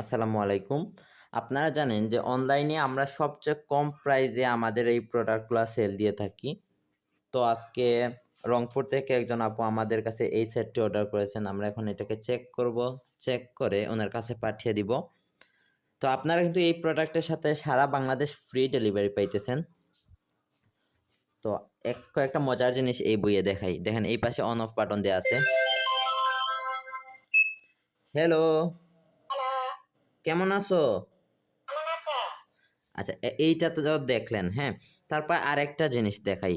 আসসালামু আলাইকুম। আপনারা জানেন যে অনলাইনে আমরা সবচেয়ে কম প্রাইজে আমাদের এই প্রোডাক্টগুলো সেল দিয়ে থাকি। তো আজকে রংপুর থেকে একজন আপু আমাদের কাছে এই সেটটি অর্ডার করেছেন। আমরা এখন এটাকে চেক করব। চেক করে ওনার কাছে পাঠিয়ে দিব। তো আপনারা কিন্তু এই প্রোডাক্টের সাথে সারা বাংলাদেশ ফ্রি ডেলিভারি পাইতেছেন। তো এক, কয়েকটা মজার জিনিস এই বইয়ে দেখাই। দেখেন এই পাশে অন অফ বাটন দেওয়া আছে। হ্যালো কেমন আছো? আচ্ছা এইটা তো দেখলেন হ্যাঁ? তারপর আরেকটা জিনিস দেখাই।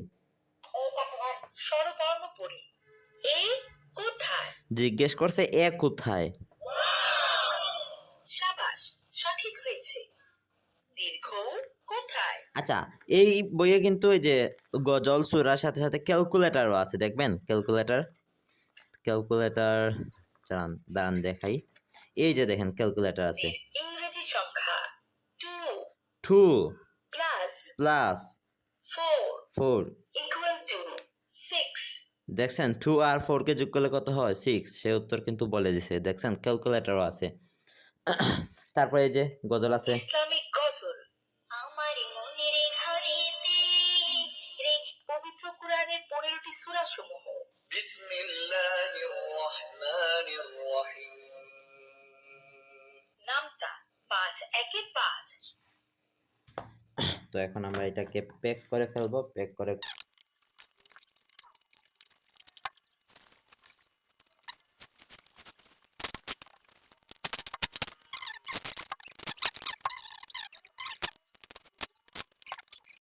জিজ্ঞেস করছে এ কোথায়? আচ্ছা এই বইয়ে কিন্তু ওই যে গজল সুরার সাথে সাথে ক্যালকুলেটারও আছে দেখবেন? ক্যালকুলেটর ক্যালকুলেটর দাঁড়ান দেখাই। এই যে দেখেন ক্যালকুলেটর আছে। ইংরেজি সংখ্যা two two plus plus four four equal to six দেখছেন টু আর ফোরকে যোগ করলে কত হয়? সিক্স সে উত্তর কিন্তু বলে দিছে। দেখছেন ক্যালকুলেটরও আছে। তারপরে এই যে গজল আছে। তো এখন আমরা এটাকে প্যাক করে ফেলব প্যাক করে